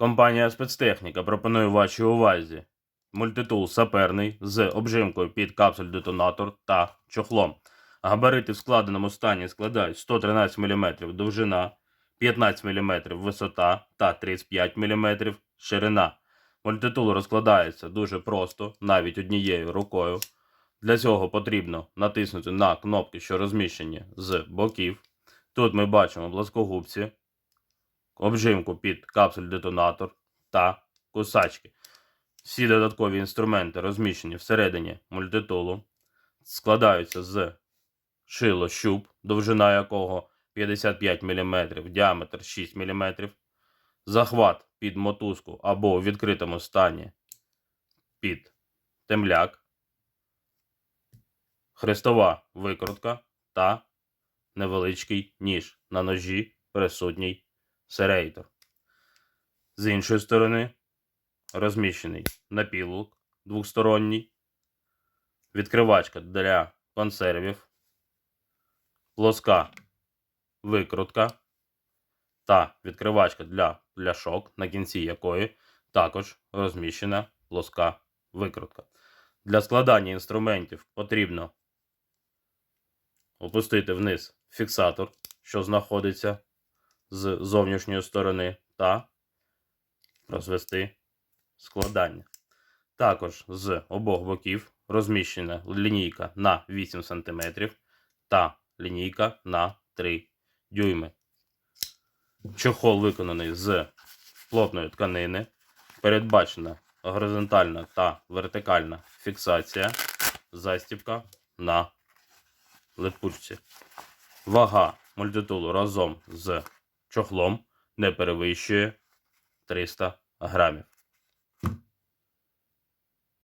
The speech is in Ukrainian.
Компанія спецтехніка пропонує вашій увазі мультитул саперний з обжимкою під капсуль-детонатор та чохлом. Габарити в складеному стані складають 113 мм довжина, 15 мм висота та 35 мм ширина. Мультитул розкладається дуже просто, навіть однією рукою. Для цього потрібно натиснути на кнопки, що розміщені з боків. Тут ми бачимо плоскогубці, обжимку під капсуль-детонатор та кусачки. Всі додаткові інструменти розміщені всередині мультитулу, складаються з шило щуп, довжина якого 55 мм, діаметр 6 мм, захват під мотузку або у відкритому стані під темляк, хрестова викрутка та невеличкий ніж на ножі присутній серейтор. З іншої сторони розміщений напілок двосторонній, відкривачка для консервів, плоска викрутка та відкривачка для пляшок, на кінці якої також розміщена плоска викрутка. Для складання інструментів потрібно опустити вниз фіксатор, що знаходиться з зовнішньої сторони, та розвести складання. Також з обох боків розміщена лінійка на 8 см та лінійка на 3 дюйми. Чохол виконаний з плотної тканини. Передбачена горизонтальна та вертикальна фіксація, застібка на липучці. Вага мультитулу разом з чохлом не перевищує 300 грамів.